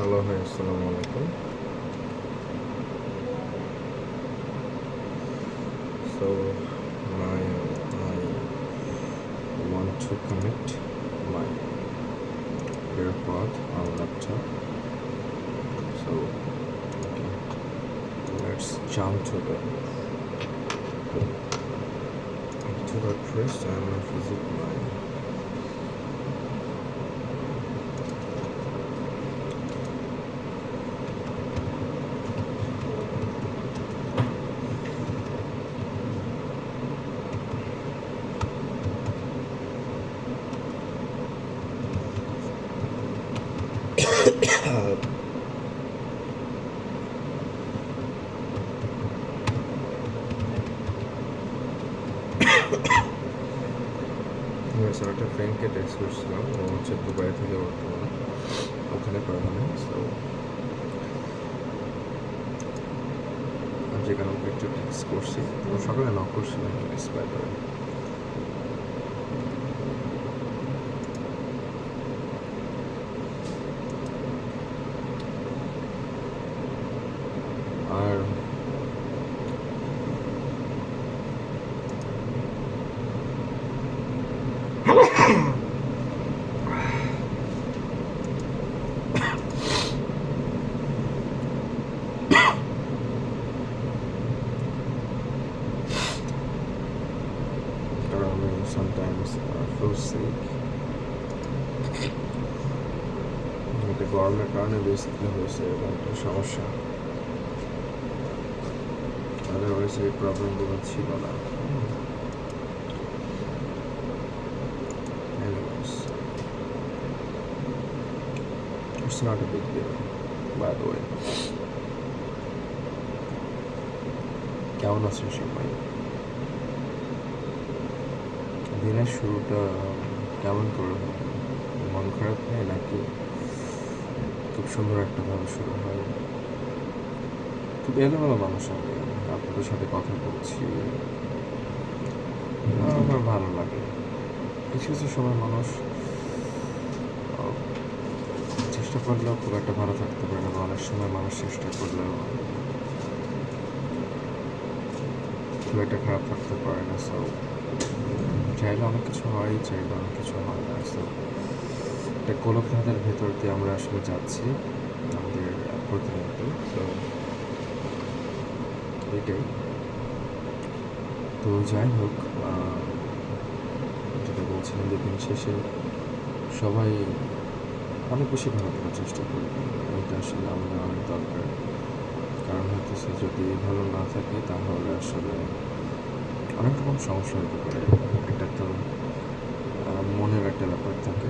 Hello hi আসসালামু আলাইকুম so my I want to connect my AirPod on laptop so okay let's jump to the to the first I'm gonna visit my sir একটা ফ্রেন্ডকে text করছিলাম ও হচ্ছে Dubai থেকে বর্তমানে ওখানে permanent so যেখানে ওকে একটু টেক্সট করছি ও সকালে নক করছিলাম বাই করে আর কারণ আমি sometimes uh, feel sick. এটা গরমের কারণে বেসিকলি হয়েছে এরকম একটা সমস্যা আদারওয়াইজ এই প্রবলেমগুলো ছিল না। It's not a big. কেমন আছেন সবাই? দিনের শুরুটা কেমন করে মন খারাপ নেই নাকি? খুব সুন্দর একটা ভাবে শুরু হয়। খুব এলোমেলো মানুষ আমি। আপনাদের সাথে কথা বলছি। আমার ভালো লাগে। কিছু কিছু সময় মানুষ চেষ্টা করলেও খুব একটা ভালো থাকতে পারে না অনেক সময় মানুষ চেষ্টা করলেও খুব একটা খারাপ থাকতে পারে না। সো চাইলে অনেক কিছু হয়, চাইলে অনেক কিছু হয় না। সো একটা গোলকধাঁধের ভেতর দিয়ে আমরা আসলে যাচ্ছি, আমাদের প্রতিনিয়ত তো এটাই। তো যাই হোক যেটা বলছিলাম যে দিন শেষে সবাই অনেক বেশি ভালো করার চেষ্টা করি এটা আসলে আমাদের অনেক দরকার। কারণ হচ্ছে যদি ভালো না থাকে, তাহলে আসলে অনেক রকম সমস্যা হতে পারে। একটা তো মনের একটা ব্যাপার থাকে।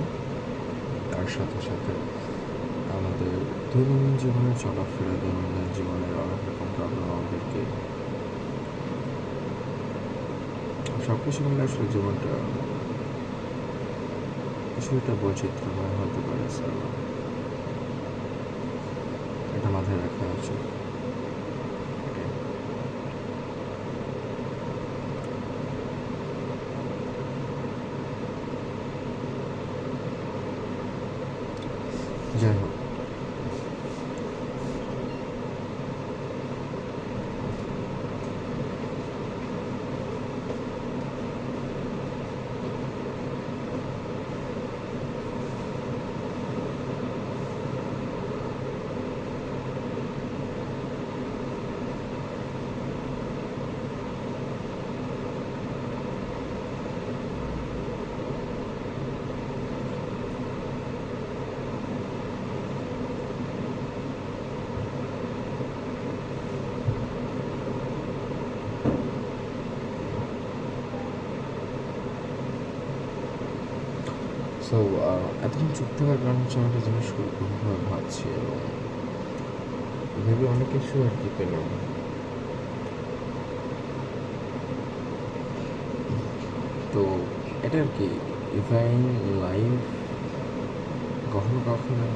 তার সাথে সাথে আমাদের দৈনন্দিন জীবনে চলাফেরা, দৈনন্দিন রকম প্রবলেম আমাদেরকে সব কিছু মিলে আসলে জীবনটা কিছুটা বৈচিত্র্যময় হতে পারে এটা মাথায় রাখা উচিত। যাই হোক। সো এতক্ষণ চুপ থাকার কারণ হচ্ছে আমি একটা জিনিস খুব গভীরভাবে ভাবছি এবং ভেবে অনেক কিছু আর কি পেলাম। তো এটা আর কি ইভাইন লাইফ কখনো কখনো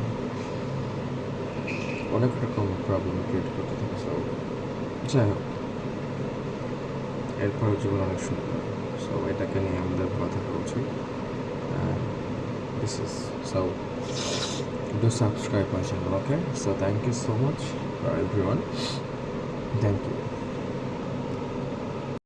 অনেক রকম প্রবলেম ক্রিয়েট করতে থাকে। সো যাই হোক এরপর জীবন অনেক সুন্দর। সো এটাকে নিয়ে আমাদের কথা বলছি। this is so do subscribe my channel okay? So thank you so much for everyone. Thank you.